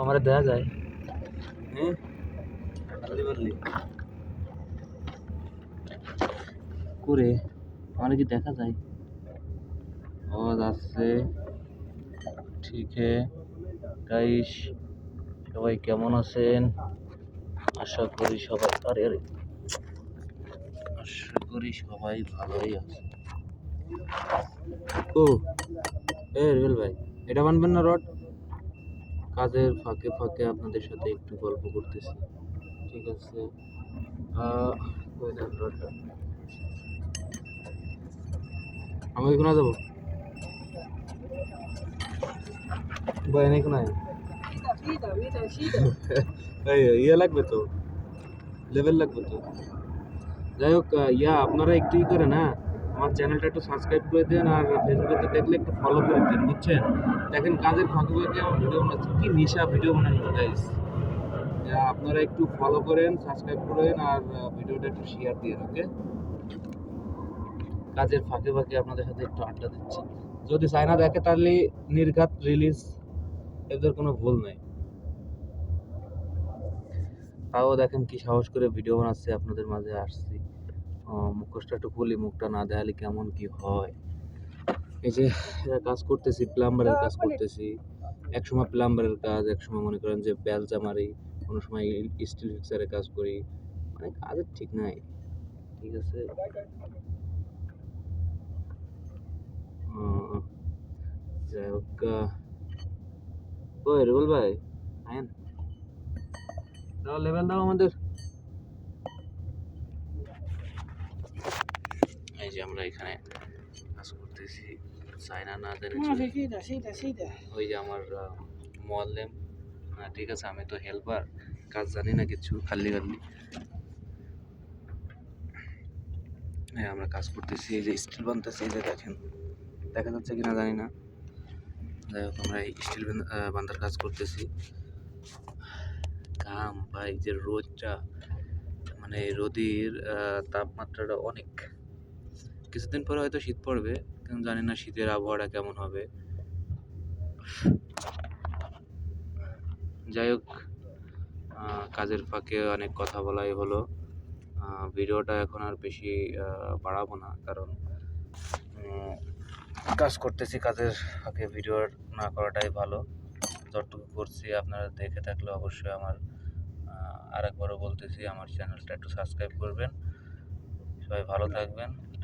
আমার দেয়া যায়। হ্যাঁ? করে আমার কি দেখা যায়। আওয়াজ আসছে। ঠিক গাইস সবাই কেমন আছেন? আশা করি সবাই আরে আরে। আশা করি সবাই ভালোই আছে। ও এ রেবেল ভাই এটা বানবেন না রড? কাজের ফাঁকে ফাঁকে আপনাদের সাথে একটু গল্প করতেছি। ঠিক আছে? আমি ওইখানে যাব? এই ইয়ে লাগবে তো? লেভেল লাগবে তো? যাই হোক ইয়া, আপনারা একটু ই করেন হ্যাঁ আমার চ্যানেলটা একটু সাবস্ক্রাইব করে দেন আর ফেসবুকে দেখলে একটু ফলো করে দেন, বুঝছেন? দেখেন কাজের ফাঁকে ফাঁকে আমার ভিডিও বানাচ্ছি। কি নেশা ভিডিও বানানো গাইস আপনারা একটু ফলো করেন সাবস্ক্রাইব করেন আর ভিডিওটা একটু শেয়ার দিয়ে ওকে কাজের ফাঁকে ফাঁকে আপনাদের সাথে একটু আড্ডা দিচ্ছি। যদি চায়না দেখে তাহলে নির্ঘাত রিলিজ এদের কোনো ভুল নাই। তাও দেখেন কি সাহস করে ভিডিও বানাচ্ছে, আপনাদের মাঝে আসছি। মুখোশটা একটু খুলি মুখটা না দেখালে কেমন কি হয়? এই যে কাজ করতেছি প্লাম্বারের কাজ করতেছি। এক সময় প্লাম্বারের কাজ এক সময় মনে করেন যে বেলচা মারি কোনো সময় স্টিল ফিক্সারের কাজ করি। মানে কাজের ঠিক নাই ঠিক আছে? যাই হোক ওই রুবেল ভাই আয়েন। লেভেল দাও আমাদের। এই যে আমরা এখানে কাজ করতেছি। চাইনা না জেনে ওই যে আমার মোয়াল্লেম। হ্যাঁ ঠিক আছে আমি তো হেল্পার কাজ জানি না কিছু খালি খালি। হ্যাঁ আমরা কাজ করতেছি এই যে স্টিল বানতেছি এই যে দেখেন। দেখা যাচ্ছে কিনা জানি না। যাই হোক আমরা এই স্টিল বান্ধার কাজ করতেছি। ঘাম ভাই যে রোদটা মানে রোদের তাপমাত্রাটা অনেক। কিছুদিন পরে হয়তো শীত পড়বে কিন্তু জানি না শীতের আবহাওয়াটা কেমন হবে। যাই হোক কাজের ফাঁকে অনেক কথা বলাই হলো। ভিডিওটা এখন আর বেশি বাড়াবো না, কারণ কাজ করতেছি কাজের ফাঁকে, ভিডিও না করাটাই ভালো। যতটুকু করছি আপনারা দেখে থাকলে অবশ্যই আমার আরেকবারও বলতেছি, আমার চ্যানেলটা একটু সাবস্ক্রাইব করবেন। সবাই ভালো থাকবেন।